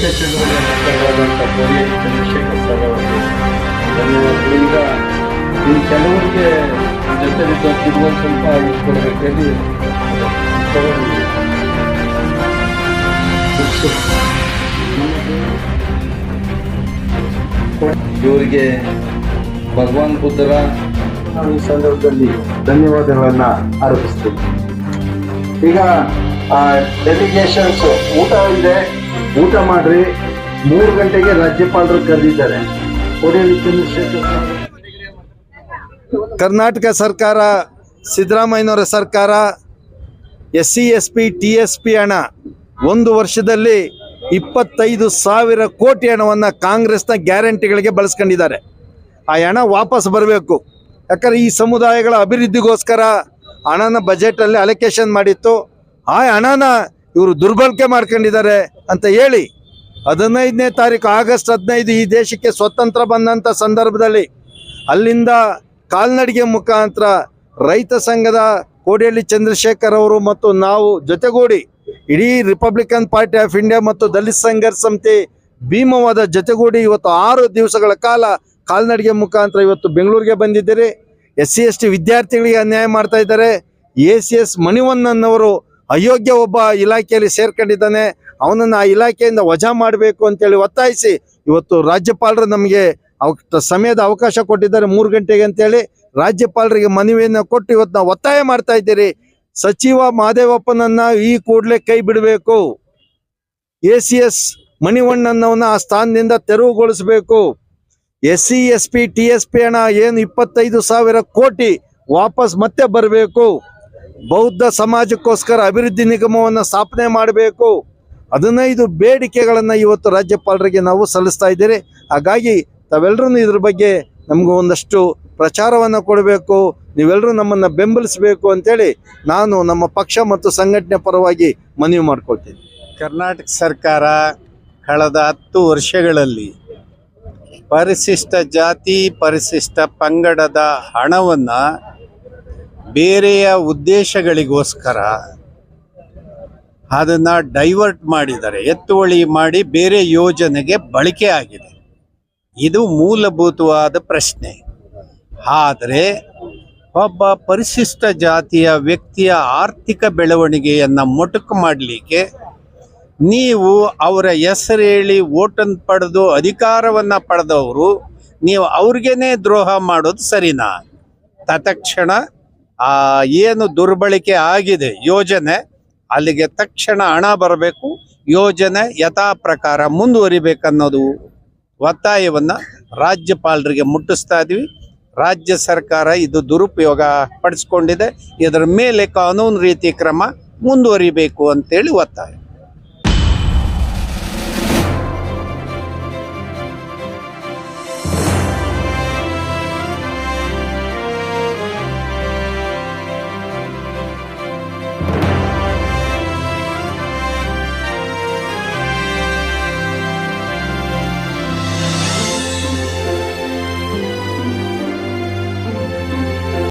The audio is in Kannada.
ಏಕಚಂದ್ರವಾದಂಥ ಕೋರಿ ಚಂದ್ರಶೇಖರ್ ಸರ್ ಅವರು ಕೆಲವರಿಗೆ ಜೊತೆಲಿದ್ದ ದುಡ್ಡು ಸ್ವಲ್ಪ ಇವರಿಗೆ ಭಗವಾನ್ ಬುದ್ಧರ ಈ ಸಂದರ್ಭದಲ್ಲಿ ಧನ್ಯವಾದಗಳನ್ನ ಅರ್ಪಿಸ್ತೀನಿ ಈಗ ಡೆಲಿಗೇಷನ್ಸ್ ಊಟ ಇದೆ. ಊಟ ಮಾಡ್ರಿ. ಮೂರು ಗಂಟೆಗೆ ರಾಜ್ಯಪಾಲರು ಕರೆದಿದ್ದಾರೆ. ಕರ್ನಾಟಕ ಸರ್ಕಾರ, ಸಿದ್ದರಾಮಯ್ಯನವರ ಸರ್ಕಾರ S C S P T S P ಹಣ. ಒಂದು ವರ್ಷದಲ್ಲಿ ಇಪ್ಪತ್ತೈದು ಸಾವಿರ ಕೋಟಿ ಹಣವನ್ನು ಕಾಂಗ್ರೆಸ್ನ ಗ್ಯಾರಂಟಿಗಳಿಗೆ ಬಳಸ್ಕೊಂಡಿದ್ದಾರೆ. ಆ ಹಣ ವಾಪಸ್ ಬರಬೇಕು. ಯಾಕಂದ್ರೆ ಈ ಸಮುದಾಯಗಳ ಅಭಿವೃದ್ಧಿಗೋಸ್ಕರ ಹಣನ ಬಜೆಟಲ್ಲಿ ಅಲೋಕೇಶನ್ ಮಾಡಿತ್ತು. ಆ ಹಣನ ಇವರು ದುರ್ಬಳಕೆ ಮಾಡ್ಕೊಂಡಿದ್ದಾರೆ. ಅಂತ ಹೇಳಿ ಹದಿನೈದನೇ ತಾರೀಕು, ಆಗಸ್ಟ್ ಹದಿನೈದು ಈ ದೇಶಕ್ಕೆ ಸ್ವತಂತ್ರ ಬಂದಂಥ ಸಂದರ್ಭದಲ್ಲಿ ಅಲ್ಲಿಂದ ಕಾಲ್ನಡಿಗೆ ಮುಖಾಂತರ ರೈತ ಸಂಘದ ಕೋಡಿಯಲ್ಲಿ ಚಂದ್ರಶೇಖರ್ ಅವರು ಮತ್ತು ನಾವು ಜೊತೆಗೂಡಿ ಇಡೀ ರಿಪಬ್ಲಿಕನ್ ಪಾರ್ಟಿ ಆಫ್ ಇಂಡಿಯಾ ಮತ್ತು ದಲಿತ ಸಂಘರ್ಷ ಸಮಿತಿ ಭೀಮವಾದ ಜೊತೆಗೂಡಿ ಇವತ್ತು ಆರು ದಿವಸಗಳ ಕಾಲ ಕಾಲ್ನಡಿಗೆ ಮುಖಾಂತರ ಇವತ್ತು ಬೆಂಗಳೂರಿಗೆ ಬಂದಿದ್ದೀರಿ. ಎಸ್ ಸಿ ಎಸ್ ಟಿ ವಿದ್ಯಾರ್ಥಿಗಳಿಗೆ ಅನ್ಯಾಯ ಮಾಡ್ತಾ ಇದ್ದಾರೆ. ಎ ಸಿ ಎಸ್ ಮಣಿವಣ್ಣನವರು ಅಯೋಗ್ಯ ಒಬ್ಬ ಇಲಾಖೆಯಲ್ಲಿ ಸೇರ್ಕೊಂಡಿದ್ದಾನೆ. ಅವನನ್ನು ಆ ಇಲಾಖೆಯಿಂದ ವಜಾ ಮಾಡಬೇಕು ಅಂತೇಳಿ ಒತ್ತಾಯಿಸಿ ಇವತ್ತು ರಾಜ್ಯಪಾಲರು ನಮಗೆ ಅವ ಸಮಯದ ಅವಕಾಶ ಕೊಟ್ಟಿದ್ದಾರೆ ಮೂರು ಗಂಟೆಗೆ ಅಂತೇಳಿ. ರಾಜ್ಯಪಾಲರಿಗೆ ಮನವಿಯನ್ನು ಕೊಟ್ಟು ಇವತ್ತು ನಾವು ಒತ್ತಾಯ ಮಾಡ್ತಾ ಇದ್ದೀರಿ. ಸಚಿವ ಮಹದೇವಪ್ಪನನ್ನ ಈ ಕೂಡಲೇ ಕೈ ಬಿಡಬೇಕು. ಎ ಸಿ ಎಸ್ ಮಣಿವಣ್ಣನವನ್ನ ಆ ಸ್ಥಾನದಿಂದ ತೆರವುಗೊಳಿಸಬೇಕು. S C, S P, T S P ಹಣ ಏನು ಇಪ್ಪತ್ತೈದು ಸಾವಿರ ಕೋಟಿ ವಾಪಸ್ ಮತ್ತೆ ಬರಬೇಕು. ಬೌದ್ಧ ಸಮಾಜಕ್ಕೋಸ್ಕರ ಅಭಿವೃದ್ಧಿ ನಿಗಮವನ್ನು ಸ್ಥಾಪನೆ ಮಾಡಬೇಕು. ಹದಿನೈದು ಬೇಡಿಕೆಗಳನ್ನು ಇವತ್ತು ರಾಜ್ಯಪಾಲರಿಗೆ ನಾವು ಸಲ್ಲಿಸ್ತಾ ಇದ್ದೀರಿ ಹಾಗಾಗಿ ತಾವೆಲ್ಲರೂ ಇದ್ರ ಬಗ್ಗೆ ನಮಗೂ ಒಂದಷ್ಟು ಪ್ರಚಾರವನ್ನು ಕೊಡಬೇಕು. ನೀವೆಲ್ಲರೂ ನಮ್ಮನ್ನು ಬೆಂಬಲಿಸಬೇಕು ಅಂತೇಳಿ ನಾನು ನಮ್ಮ ಪಕ್ಷ ಮತ್ತು ಸಂಘಟನೆ ಪರವಾಗಿ ಮನವಿ ಮಾಡ್ಕೊಳ್ತೀನಿ. ಕರ್ನಾಟಕ ಸರ್ಕಾರ ಕಳೆದ ಹತ್ತು ವರ್ಷಗಳಲ್ಲಿ ಪರಿಶಿಷ್ಟ ಜಾತಿ ಪರಿಶಿಷ್ಟ ಪಂಗಡದ ಹಣವನ್ನು ಬೇರೆಯ ಉದ್ದೇಶಗಳಿಗೋಸ್ಕರ ಅದನ್ನು ಡೈವರ್ಟ್ ಮಾಡಿದ್ದಾರೆ, ಎತ್ತುವಳಿ ಮಾಡಿ ಬೇರೆ ಯೋಜನೆಗೆ ಬಳಕೆ ಆಗಿದೆ. ಇದು ಮೂಲಭೂತವಾದ ಪ್ರಶ್ನೆ. ಆದರೆ ಒಬ್ಬ ಪರಿಶಿಷ್ಟ ಜಾತಿಯ ವ್ಯಕ್ತಿಯ ಆರ್ಥಿಕ ಬೆಳವಣಿಗೆಯನ್ನು ಮೊಟಕು ಮಾಡಲಿಕ್ಕೆ ನೀವು ಅವರ ಹೆಸರು ಹೇಳಿ ಓಟನ್ನು ಪಡೆದು ಅಧಿಕಾರವನ್ನು ಪಡೆದವರು, ನೀವು ಅವ್ರಿಗೇನೆ ದ್ರೋಹ ಮಾಡೋದು ಸರಿನಾ? ತತ್ಕ್ಷಣ ಆ ಏನು ದುರ್ಬಳಕೆ ಆಗಿದೆ ಯೋಜನೆ, ಅಲ್ಲಿಗೆ ತಕ್ಷಣ ಹಣ ಬರಬೇಕು. ಯೋಜನೆ ಯಥಾ ಪ್ರಕಾರ ಮುಂದುವರಿಬೇಕನ್ನೋದು ಒತ್ತಾಯವನ್ನು ರಾಜ್ಯಪಾಲರಿಗೆ ಮುಟ್ಟಿಸ್ತಾ ಇದ್ವಿ ರಾಜ್ಯ ಸರ್ಕಾರ ಇದು ದುರುಪಯೋಗ ಪಡಿಸ್ಕೊಂಡಿದೆ. ಇದರ ಮೇಲೆ ಕಾನೂನು ರೀತಿ ಕ್ರಮ ಮುಂದುವರಿಬೇಕು ಅಂತೇಳಿ ಒತ್ತಾಯ.